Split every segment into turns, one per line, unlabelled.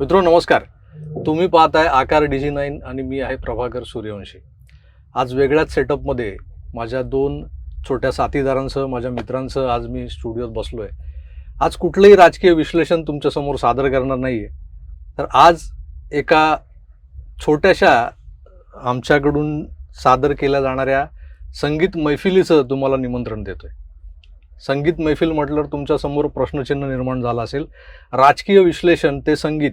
मित्रो नमस्कार. तुम्ही पाहत आहे आकार डिजी नाईन आणि मी आहे प्रभाकर सूर्यवंशी. आज वेगळ्याच सेटअपमध्ये माझ्या दोन छोट्या साथीदारांसह माझ्या मित्रांसह आज मी स्टुडिओत बसलो आहे आज कुठलंही राजकीय विश्लेषण तुमच्यासमोर सादर करणार नाही आहे तर आज एका छोट्याशा आमच्याकडून सादर केल्या जाणाऱ्या संगीत मैफिलीचं तुम्हाला निमंत्रण देतो आहे संगीत मैफिल म्हटल्यावर तुमच्यासमोर प्रश्नचिन्ह निर्माण झालं असेल. राजकीय विश्लेषण ते संगीत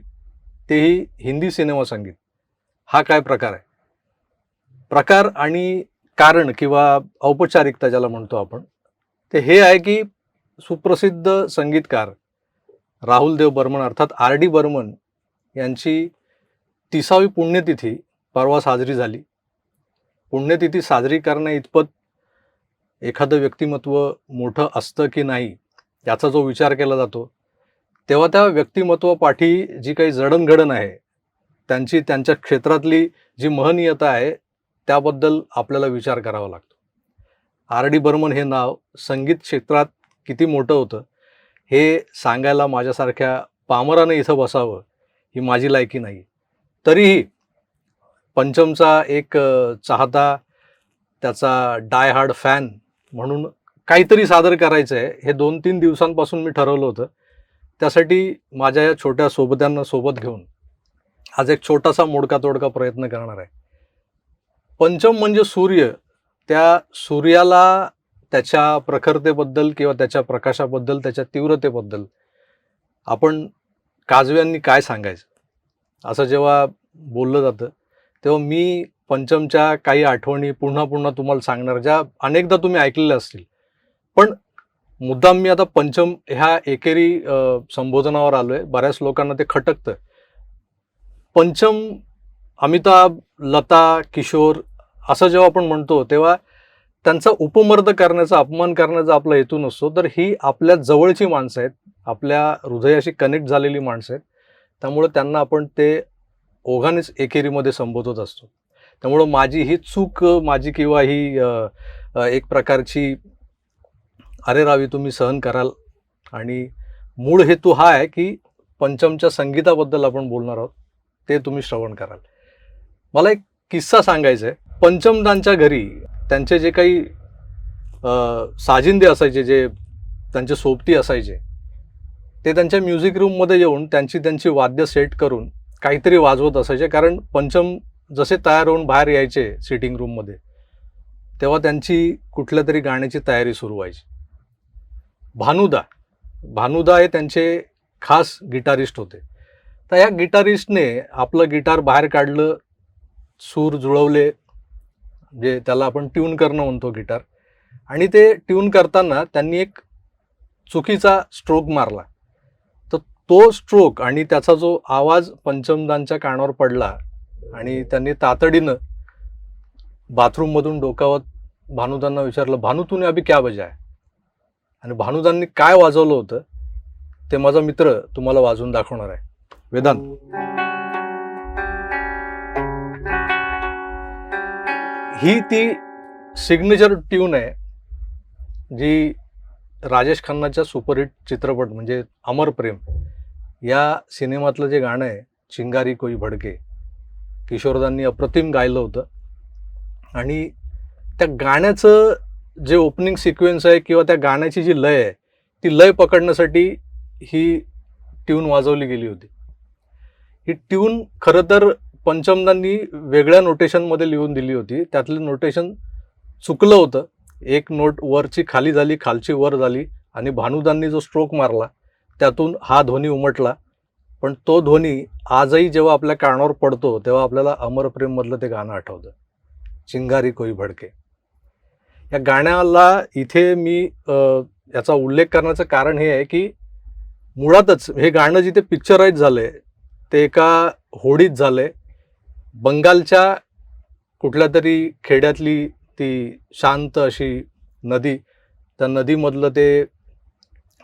तेही हिंदी सिनेमा संगीत. हा काय प्रकार आहे? प्रकार आणि कारण किंवा औपचारिकता ज्याला म्हणतो आपण ते हे आहे की सुप्रसिद्ध संगीतकार राहुल देव बर्मन अर्थात आर डी बर्मन यांची तिसावी पुण्यतिथी परवा साजरी झाली. पुण्यतिथी साजरी करण्या इतपत एखादं व्यक्तिमत्व मोठं असतं की नाही याचा जो विचार केला जातो तेव्हा त्या व्यक्तिमत्वापाठी जी काही जडणघडण आहे त्यांची त्यांच्या क्षेत्रातली जी महनीयता आहे त्याबद्दल आपल्याला विचार करावा लागतो. आर डी बर्मन हे नाव संगीत क्षेत्रात किती मोठं होतं हे सांगायला माझ्यासारख्या पामरानं इथं बसावं ही माझी लायकी नाही. तरीही पंचमचा एक चाहता त्याचा डाय हार्ड फॅन म्हणून काहीतरी सादर करायचं आहे हे दोन तीन दिवसांपासून मी ठरवलं होतं. त्यासाठी माझ्या या छोट्या सोबत्यांना सोबत घेऊन आज एक छोटासा मोडका तोडका प्रयत्न करणार आहे. पंचम म्हणजे सूर्य. त्या सूर्याला त्याच्या प्रखरतेबद्दल किंवा त्याच्या प्रकाशाबद्दल त्याच्या तीव्रतेबद्दल आपण काजव्यांनी काय सांगायचं? असं जेव्हा बोललं जातं तेव्हा मी पंचमच्या काही आठवणी पुन्हा पुन्हा तुम्हाला सांगणार ज्या अनेकदा तुम्ही ऐकलेल्या असतील. पण मुद्दाम मी आता पंचम ह्या एकेरी संबोधनावर आलो आहे बऱ्याच लोकांना ते खटकतं पंचम अमिताभ लता किशोर असं जेव्हा आपण म्हणतो तेव्हा त्यांचा उपमर्द करण्याचा अपमान करण्याचा आपला हेतू नसतो. तर ही आपल्या जवळची माणसं आहेत. आपल्या हृदयाशी कनेक्ट झालेली माणसं आहेत. त्यामुळं त्यांना आपण ते ओघानेच एकेरीमध्ये संबोधत असतो. त्यामुळं माझी ही चूक माझी किंवा ही एक प्रकारची अरे रावी तुम्ही सहन कराल. आणि मूळ हेतू हा आहे की पंचमच्या संगीताबद्दल आपण बोलणार आहोत. ते तुम्ही श्रवण कराल. मला एक किस्सा सांगायचा आहे पंचमदांच्या घरी त्यांचे जे काही साजिंदे असायचे जे त्यांचे सोबती असायचे ते त्यांच्या म्युझिक रूममध्ये येऊन त्यांची त्यांची वाद्य सेट करून काहीतरी वाजवत असायचे. कारण पंचम जसे तयार होऊन बाहेर यायचे सिटिंग रूममध्ये तेव्हा त्यांची कुठल्या तरी गाण्याची तयारी सुरू व्हायची. भानुदा. भानुदा हे त्यांचे खास गिटारिस्ट होते. तर या गिटारिस्टने आपलं गिटार बाहेर काढलं सूर जुळवले जे त्याला आपण ट्यून करणं म्हणतो गिटार. आणि ते ट्यून करताना त्यांनी एक चुकीचा स्ट्रोक मारला. तर तो स्ट्रोक आणि त्याचा जो आवाज पंचमदांच्या कानावर पडला आणि त्यांनी तातडीनं बाथरूममधून डोकावत भानुदांना विचारलं भानू तुने अभि क्या बजा आहे आणि भानुदांनी काय वाजवलं होतं ते माझा मित्र तुम्हाला वाजवून दाखवणार आहे. वेदांत. ही ती सिग्नेचर ट्यून आहे जी राजेश खन्नाच्या सुपरहिट चित्रपट म्हणजे अमर प्रेम या सिनेमातलं जे गाणं आहे चिंगारी कोई भडके किशोरदांनी अप्रतिम गायलं होतं. आणि त्या गाण्याचं जे ओपनिंग सिक्वेन्स आहे किंवा त्या गाण्याची जी लय आहे ती लय पकडण्यासाठी ही ट्यून वाजवली गेली होती. ही ट्यून खरं तर पंचमदांनी वेगळ्या नोटेशनमध्ये लिहून दिली होती. त्यातलं नोटेशन चुकलं होतं. एक नोट वरची खाली झाली खालची वर झाली आणि भानुदांनी जो स्ट्रोक मारला त्यातून हा ध्वनी उमटला. पण तो ध्वनी आजही जेव्हा आपल्या कानावर पडतो तेव्हा आपल्याला अमर प्रेममधलं ते गाणं आठवतं. चिंगारी कोई भडके. या गाण्याला इथे मी याचा उल्लेख करण्याचं कारण हे आहे की मुळातच हे गाणं जिथे पिक्चराईज झालंय ते एका होडीत झालंय. बंगालच्या कुठल्या तरी खेड्यातली ती शांत अशी नदी त्या नदीमधलं ते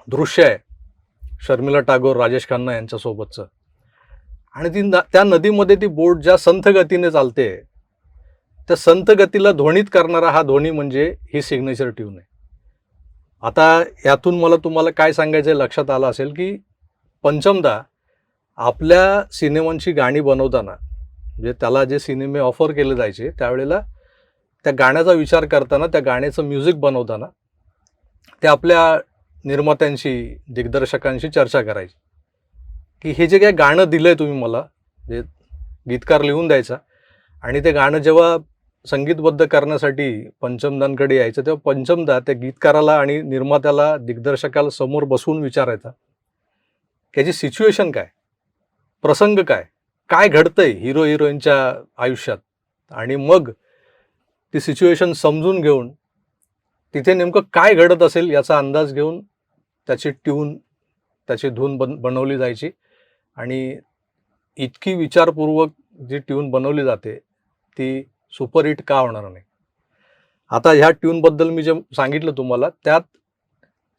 दृश्य आहे शर्मिला टागोर राजेश खन्ना यांच्यासोबतचं. आणि ती न त्या नदीमध्ये ती बोट ज्या संथ गतीने चालते त्या संत गतीला ध्वनित करणारा हा ध्वनी म्हणजे ही सिग्नेचर ट्यून आहे. आता यातून मला तुम्हाला काय सांगायचं आहे लक्षात आलं असेल की पंचमदा आपल्या सिनेमांची गाणी बनवताना म्हणजे त्याला जे सिनेमे ऑफर केले जायचे त्यावेळेला त्या गाण्याचा विचार करताना त्या गाण्याचं म्युझिक बनवताना ते आपल्या निर्मात्यांशी दिग्दर्शकांशी चर्चा करायची. की हे जे काय गाणं दिलं आहे तुम्ही मला जे गीतकार लिहून द्यायचा आणि ते गाणं जेव्हा संगीतबद्ध करण्यासाठी पंचमदांकडे यायचं तेव्हा पंचमदा त्या गीतकाराला आणि निर्मात्याला दिग्दर्शकाला समोर बसवून विचारायचा त्याची सिच्युएशन काय? प्रसंग काय? काय घडतंय हिरो हिरोईनच्या आयुष्यात? आणि मग ती सिच्युएशन समजून घेऊन तिथे नेमकं काय घडत असेल याचा अंदाज घेऊन त्याची ट्यून त्याची धून बन बनवली जायची. आणि इतकी विचारपूर्वक जी ट्यून बनवली जाते ती सुपरहिट का होणार नाही. आता ह्या ट्यूनबद्दल मी जे सांगितलं तुम्हाला त्यात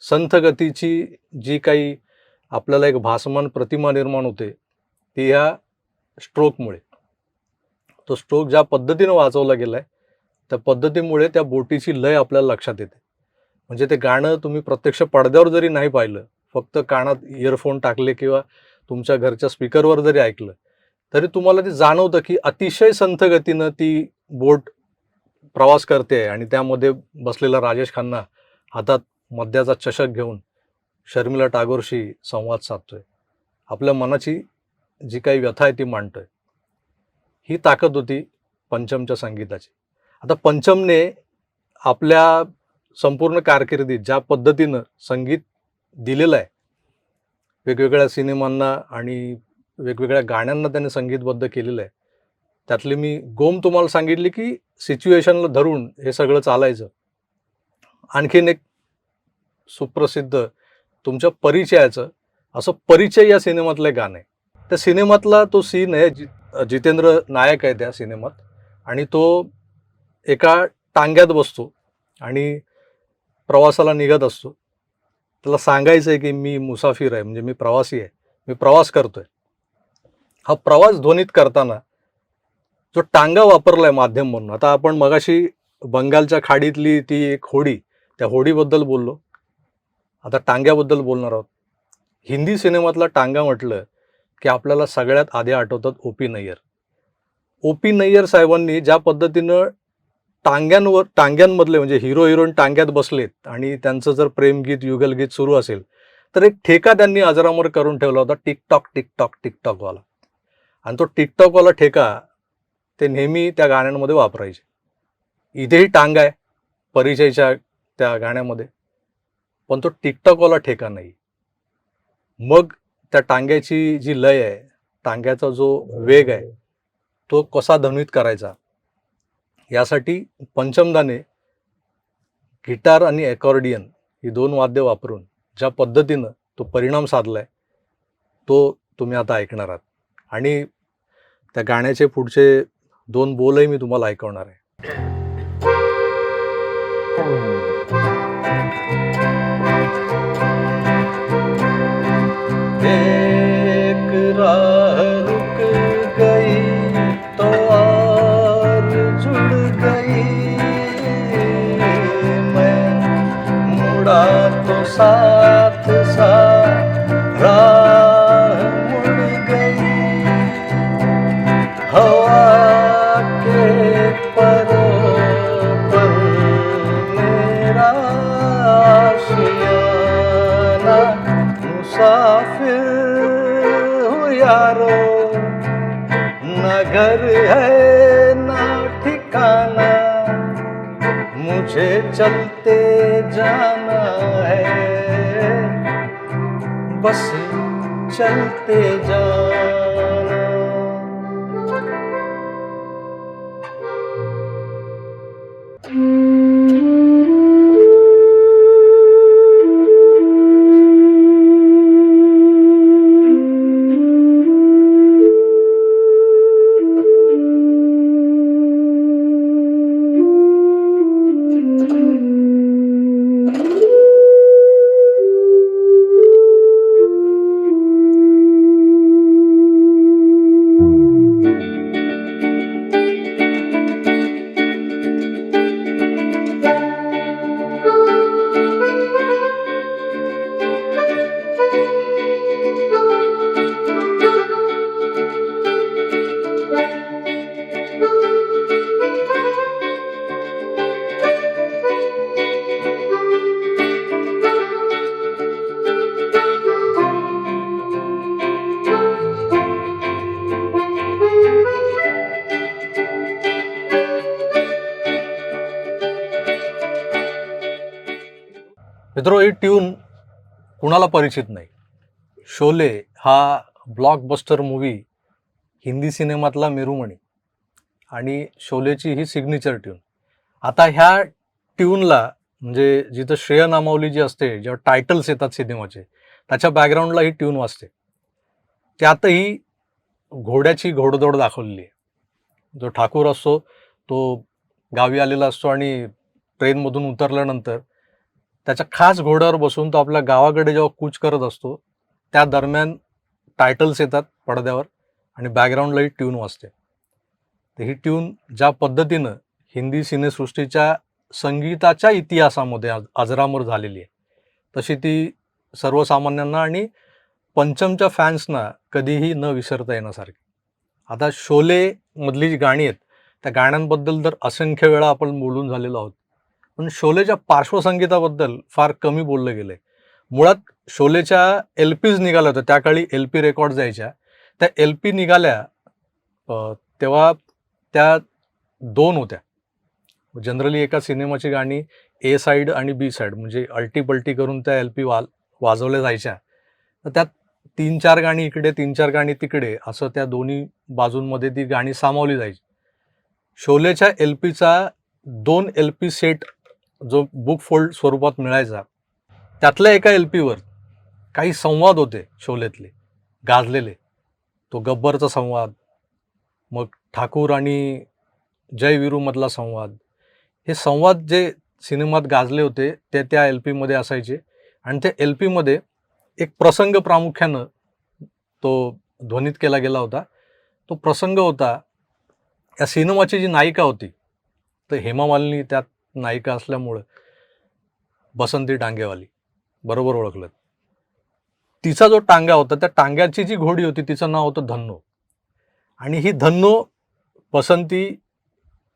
संथगतीची जी काही आपल्याला एक भासमान प्रतिमा निर्माण होते ती ह्या स्ट्रोकमुळे तो स्ट्रोक ज्या पद्धतीनं वाचवला गेला आहे त्या पद्धतीमुळे त्या बोटीची लय आपल्याला लक्षात येते. म्हणजे ते गाणं तुम्ही प्रत्यक्ष पडद्यावर जरी नाही पाहिलं फक्त कानात इयरफोन टाकले किंवा तुमच्या घरच्या स्पीकरवर जरी ऐकलं तरी तुम्हाला ते जाणवतं की अतिशय संथगतीनं ती बोट प्रवास करते आणि त्यामध्ये बसलेला राजेश खन्ना हातात मद्याचा चषक घेऊन शर्मिला टागोरशी संवाद साधतोय. आपल्या मनाची जी काही व्यथा आहे ती मांडतोय. ही ताकद होती पंचमच्या संगीताची. आता पंचमने आपल्या संपूर्ण कारकिर्दीत ज्या पद्धतीनं संगीत दिलेलं आहे वेगवेगळ्या सिनेमांना आणि वेगवेगळ्या गाण्यांना त्याने संगीतबद्ध केलेलं आहे त्यातली मी गोम तुम्हाला सांगितली की सिच्युएशनला धरून हे सगळं चालायचं. आणखीन एक सुप्रसिद्ध तुमच्या परिचयाचं असं परिचय या सिनेमातलं एक गाणं आहे. त्या सिनेमातला तो सीन आहे जि जितेंद्र नायक आहे त्या सिनेमात आणि तो एका टांग्यात बसतो आणि प्रवासाला निघत असतो. त्याला सांगायचं आहे की मी मुसाफिर आहे म्हणजे मी प्रवासी आहे मी प्रवास करतोय. हा प्रवास ध्वनीत करताना जो टांगा वापरलाय माध्यम म्हणून. आता आपण मगाशी बंगालच्या खाडीतली ती एक होडी त्या होडीबद्दल बोललो. आता टांग्याबद्दल बोलणार आहोत. हिंदी सिनेमातला टांगा म्हटलं की आपल्याला सगळ्यात आधी आठवतात O P Nayyar. O P Nayyar साहेबांनी ज्या पद्धतीनं टांग्यांवर टांग्यांमधले म्हणजे हिरो हिरोईन टांग्यात बसलेत आणि त्यांचं जर प्रेमगीत युगलगीत सुरू असेल तर एक ठेका त्यांनी अजरामर करून ठेवला होता टिकटॉक टिकटॉक टिकटॉकवाला. आणि तो टिकटॉकवाला ठेका ते नेहमी त्या गाण्यांमध्ये वापरायचे. इथेही टांग आहे परिचयच्या त्या गाण्यामध्ये. पण तो टिकटॉकवाला ठेका नाही. मग त्या टांग्याची जी लय आहे टांग्याचा जो वेग आहे तो कसा ध्वनित करायचा? यासाठी पंचमदाने गिटार आणि अकॉर्डियन ही दोन वाद्य वापरून ज्या पद्धतीनं तो परिणाम साधलाय तो तुम्ही आता ऐकणार आहात. आणि त्या गाण्याचे पुढचे दोन बोलही मी तुम्हाला ऐकवणार आहे. यारो न घर है न ठिकाना मुझे चलते जाना है। बस चलते जाना मित्रो ही ट्यून कुणाला परिचित नाही? शोले हा ब्लॉकबस्टर मूवी हिंदी सिनेमातला मेरुमणी आणि शोलेची ही सिग्नेचर ट्यून आता ह्या ट्यूनला म्हणजे जिथं श्रेय नामावली जी असते जेव्हा टायटल्स येतात सिनेमाचे त्याच्या बॅकग्राऊंडला ही ट्यून वाजते. त्यातही घोड्याची घोडदौड दाखवलेली आहे. जो ठाकूर असतो तो गावी आलेला असतो आणि ट्रेनमधून उतरल्यानंतर त्याच्या खास घोड्यावर बसून तो आपल्या गावाकडे जेव्हा कूच करत असतो त्या दरम्यान टायटल्स येतात पडद्यावर आणि बॅकग्राऊंडला ही ट्यून वाजते. तर ही ट्यून ज्या पद्धतीनं हिंदी सिनेसृष्टीच्या संगीताच्या इतिहासामध्ये आज अजरामर झालेली आहे तशी ती सर्वसामान्यांना आणि पंचमच्या फॅन्सना कधीही न विसरता येण्यासारखी. आता शोले मधली जी गाणी आहेत त्या गाण्यांबद्दल तर असंख्य वेळा आपण बोलून झालेलो आहोत. पण शोलेच्या पार्श्वसंगीताबद्दल फार कमी बोललं गेलंय मुळात शोलेच्या एल पीज निघाल्या होत्या त्या काळी एल पी रेकॉर्ड जायच्या त्या एल पी निघाल्या तेव्हा त्या दोन होत्या. जनरली एका सिनेमाची गाणी ए साईड आणि बी साईड म्हणजे अल्टीपल्टी करून त्या एल पी वा वाजवल्या जायच्या. तर त्यात तीन चार गाणी इकडे तीन चार गाणी तिकडे असं त्या दोन्ही बाजूंमध्ये ती गाणी सामावली जायची. शोलेच्या एल पीचा दोन एल पी सेट जो बुक फोल्ड स्वरूपात मिळायचा त्यातल्या एका एल पीवर काही संवाद होते शोलेतले गाजलेले. तो गब्बरचा संवाद मग ठाकूर आणि जय विरूमधला संवाद. हे संवाद जे सिनेमात गाजले होते ते त्या एल पीमध्ये असायचे. आणि त्या एल पीमध्ये एक प्रसंग प्रामुख्यानं तो ध्वनित केला गेला होता. तो प्रसंग होता या सिनेमाची जी नायिका होती तर हेमा मालिनी त्यात नायिका असल्यामुळं बसंती टांगेवाली बरोबर ओळखलं. तिचा जो टांगा होता त्या टांग्याची जी घोडी होती तिचं नाव होतं धन्नो. आणि ही धन्नो बसंती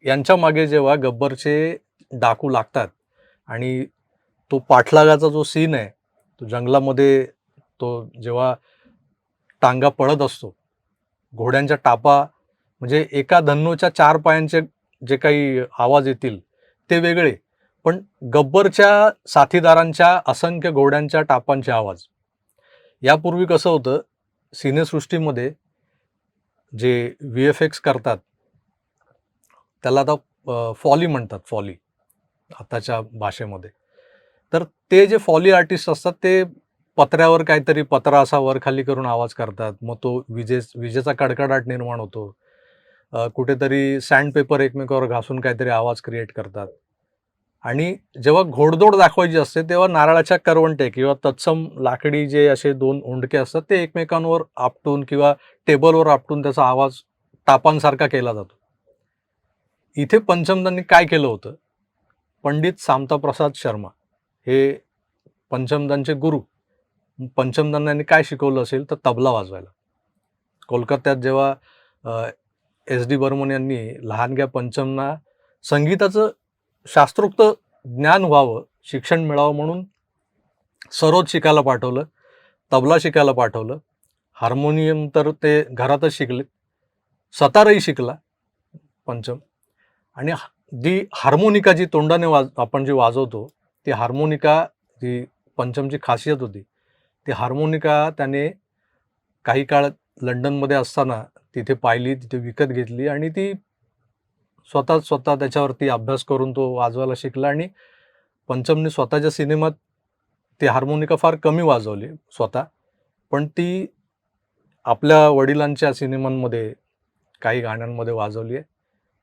यांच्या मागे जेव्हा गब्बरचे डाकू लागतात आणि तो पाठलागाचा जो सीन आहे तो जंगलामध्ये तो जेव्हा टांगा पळत असतो घोड्यांच्या टापा म्हणजे एका धन्नोच्या चार पायांचे जे काही आवाज येतील ते वेगळे. पण गब्बरच्या साथीदारांच्या असंख्य घोड्यांच्या टापांचे आवाज. यापूर्वी कसं होतं सिनेसृष्टीमध्ये जे व्ही एफ एक्स करतात त्याला आता फॉली म्हणतात फॉली आताच्या भाषेमध्ये. तर ते जे फॉली आर्टिस्ट असतात ते पत्र्यावर काहीतरी पत्रा असा वर खाली करून आवाज करतात. मग तो विजे विजेचा कडकडाट निर्माण होतो. कुठेतरी सँडपेपर एकमेकावर घासून काहीतरी आवाज क्रिएट करतात. आणि जेव्हा घोडदोड दाखवायची असते तेव्हा नारळाच्या करवंटे किंवा तत्सम लाकडी जे असे दोन ओंडके असतात ते एकमेकांवर आपटून किंवा टेबलवर आपटून त्याचा आवाज तापांसारखा केला जातो. इथे पंचमदांनी काय केलं होतं? पंडित सामताप्रसाद शर्मा हे पंचमदांचे गुरु. पंचमदांना यांनी काय शिकवलं असेल तर तबला वाजवायला. कोलकात्यात जेव्हा एस डी बर्मन यांनी लहानग्या पंचमना संगीताचं शास्त्रोक्त ज्ञान व्हावं शिक्षण मिळावं म्हणून सरोद शिकायला पाठवलं तबला शिकायला पाठवलं हार्मोनियम तर ते घरातच शिकले सतारही शिकला पंचम. आणि ह- जी हार्मोनिका जी तोंडाने वाज आपण जी वाजवतो ती हार्मोनिका जी पंचमची खासियत होती. ती हार्मोनिका त्याने काही काळ लंडनमध्ये असताना तिथे पाहिली तिथे विकत घेतली आणि ती स्वतः स्वतः त्याच्यावरती अभ्यास करून तो वाजवायला शिकला आणि पंचमने स्वतःच्या सिनेमात ती हार्मोनिका फार कमी वाजवली स्वतः. पण ती आपल्या वडिलांच्या सिनेमांमध्ये काही गाण्यांमध्ये वाजवली आहे.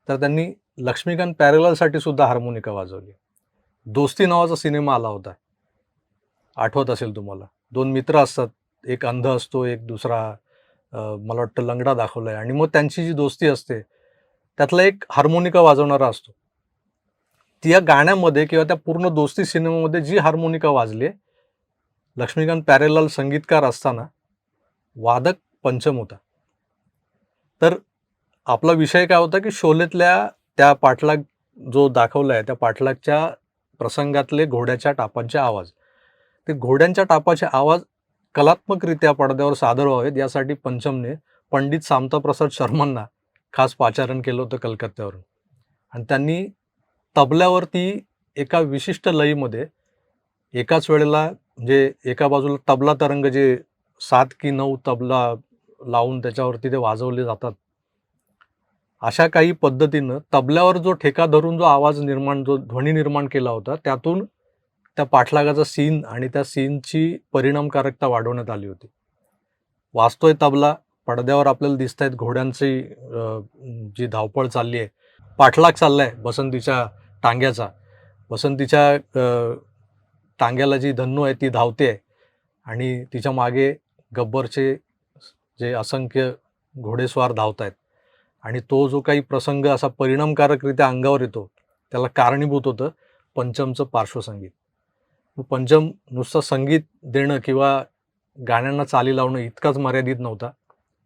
तर त्यांनी लक्ष्मीकांत पॅरेलसाठी सुद्धा हार्मोनिका वाजवली दोस्ती नावाचा सिनेमा आला होता. आठवत असेल तुम्हाला? दोन मित्र असतात. एक अंध असतो एक दुसरा मला वाटतं लंगडा दाखवलाय. आणि मग त्यांची जी दोस्ती असते त्यातला एक हार्मोनिका वाजवणारा असतो. ती या गाण्यामध्ये किंवा त्या पूर्ण दोस्ती सिनेमामध्ये जी हार्मोनिका वाजली आहे लक्ष्मीकांत प्यारेलाल संगीतकार असताना वादक पंचम होता. तर आपला विषय काय होता की शोलेतल्या त्या पाठलाग जो दाखवला आहे त्या पाठलागच्या प्रसंगातले घोड्याच्या टापांचे आवाज. ते घोड्यांच्या टापाचे आवाज कलात्मकरित्या पडद्यावर सादर व्हावेत यासाठी पंचमने पंडित सामताप्रसाद शर्मांना खास पाचारण केलं होतं कलकत्त्यावरून. आणि त्यांनी तबल्यावरती एका विशिष्ट लयीमध्ये एकाच वेळेला म्हणजे एका बाजूला तबला तरंग जे सात की नऊ तबला लावून त्याच्यावरती ते वाजवले जातात. अशा काही पद्धतीनं तबल्यावर जो ठेका धरून जो आवाज निर्माण जो ध्वनी निर्माण केला होता त्यातून त्या पाठलागाचा सीन आणि त्या सीनची परिणामकारकता वाढवण्यात आली होती. वाचतोय तबला पडद्यावर आपल्याला दिसत आहेत घोड्यांची जी धावपळ चालली आहे. पाठलाग चाललाय बसंतीच्या टांग्याचा. बसंतीच्या टांग्याला जी धन्नू आहे ती धावते आहे आणि तिच्यामागे गब्बरचे जे असंख्य घोडेस्वार धावत आहेत आणि तो जो काही प्रसंग असा परिणामकारकरित्या अंगावर येतो त्याला कारणीभूत होतं पंचमचं पार्श्वसंगीत. पंजम पंचम नुसतं संगीत देणं किंवा गाण्यांना चाली लावणं इतकाच मर्यादित नव्हता.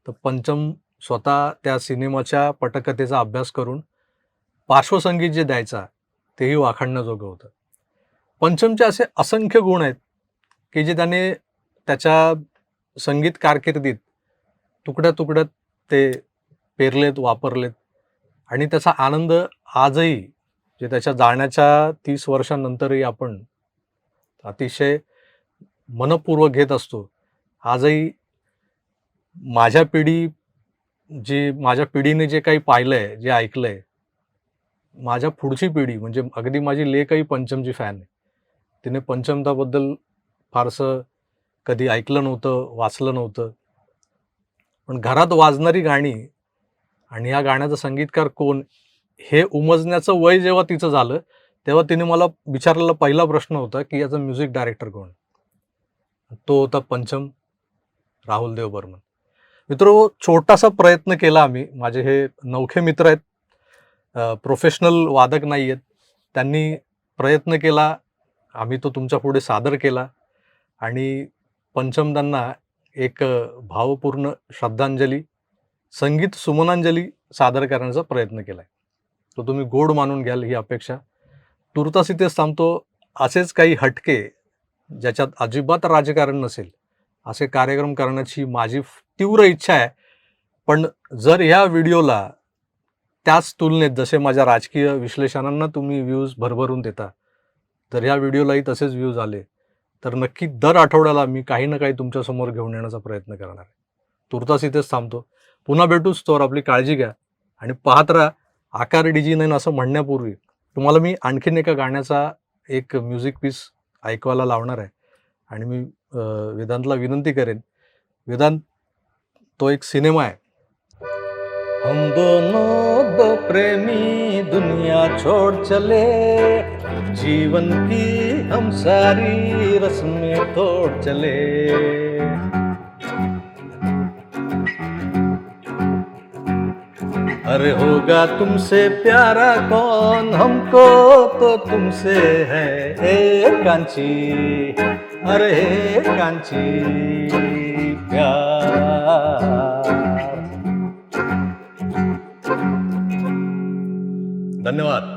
तर पंचम स्वतः त्या सिनेमाच्या पटकथेचा अभ्यास करून पार्श्वसंगीत जे द्यायचा तेही वाखाणण्याजोगं होतं. पंचमचे असे असंख्य गुण आहेत की जे त्याने त्याच्या संगीत कारकिर्दीत तुकड्या तुकड्यात ते पेरलेत वापरलेत आणि त्याचा आनंद आजही जे त्याच्या जाण्याच्या तीस वर्षांनंतरही आपण अतिशय मनपूर्वक घेत असतो. आजही माझ्या पिढी जी माझ्या पिढीने जे काही पाहिलंय जे ऐकलंय माझ्या पुढची पिढी म्हणजे अगदी माझी लेखही पंचमची फॅन आहे. तिने पंचमताबद्दल फारसं कधी ऐकलं नव्हतं वाचलं नव्हतं. पण घरात वाजणारी गाणी आणि या गाण्याचा संगीतकार कोण हे उमजण्याचं वय जेव्हा तिचं झालं तेव्हा तिने मला विचारलेला पहिला प्रश्न होता की याचा म्युझिक डायरेक्टर कोण? तो होता पंचम राहुल देव बर्मन. मित्र छोटासा प्रयत्न केला आम्ही. माझे हे नवखे मित्र आहेत. प्रोफेशनल वादक नाही आहेत त्यांनी प्रयत्न केला. आम्ही तो तुमच्यापुढे सादर केला. आणि पंचमदांना एक भावपूर्ण श्रद्धांजली संगीत सुमनांजली सादर करण्याचा प्रयत्न केला आहे तो तुम्ही गोड मानून घ्याल ही अपेक्षा. तुर्तास इथेच थांबतो. असेच काही हटके ज्याच्यात अजिबात राजकारण नसेल असे कार्यक्रम करण्याची माझी तीव्र इच्छा आहे. पण जर ह्या व्हिडिओला त्याच तुलनेत जसे माझ्या राजकीय विश्लेषणांना तुम्ही व्ह्यूज भरभरून देता तर ह्या व्हिडिओलाही तसेच व्ह्यूज आले तर नक्की दर आठवड्याला मी काही ना काही तुमच्यासमोर घेऊन येण्याचा प्रयत्न करणार आहे. तुर्तास इथेच थांबतो. पुन्हा भेटूच तोवर आपली काळजी घ्या आणि पाहत राहा. आकार डिजी नाईन असं म्हणण्यापूर्वी तुम्हाला मी आणखीन एका गाण्याचा एक म्युझिक पीस ऐकवायला लावणार आहे. आणि मी वेदांतला विनंती करेन. वेदांत तो एक सिनेमा आहे. हम दोनों दो प्रेमी दुनिया छोड़ चले। जीवन की हम सारी रस्में तोड़ चले। अरे होगा तुमसे प्यारा कौन? हमको तो तुमसे है ए कांची। अरे कांची प्यार। धन्यवाद।